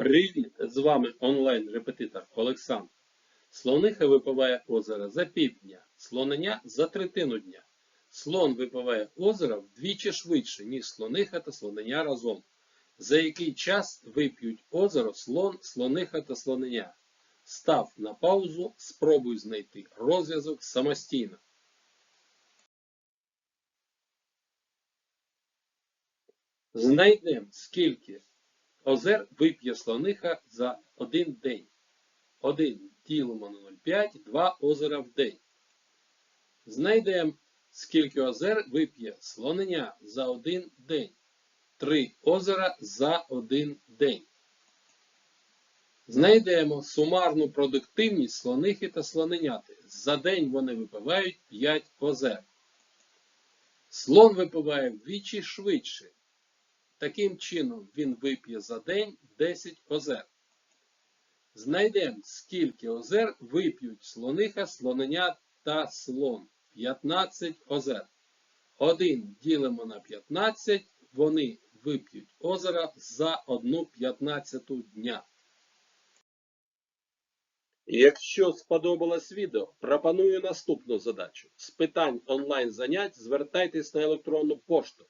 Привіт! З вами онлайн-репетитор Олександр. Слониха випиває озеро за півдня, слонення за третину дня. Слон випиває озеро вдвічі швидше, ніж слониха та слонення разом. За який час вип'ють озеро слон, слониха та слонення? Став на паузу, спробуй знайти розв'язок самостійно. Знайдемо, скільки озер вип'є слониха за один день. 1 ділимо на 0,5, 2 озера в день. Знайдемо, скільки озер вип'є слонення за один день. 3 озера за один день. Знайдемо сумарну продуктивність слонихи та слоненяти. За день вони випивають 5 озер. Слон випиває вдвічі швидше. Таким чином він вип'є за день 10 озер. Знайдемо, скільки озер вип'ють слониха, слоненя та слон. 15 озер. 1 ділимо на 15, вони вип'ють озера за 1 п'ятнадцяту дня. Якщо сподобалось відео, пропоную наступну задачу. З питань онлайн занять звертайтесь на електронну пошту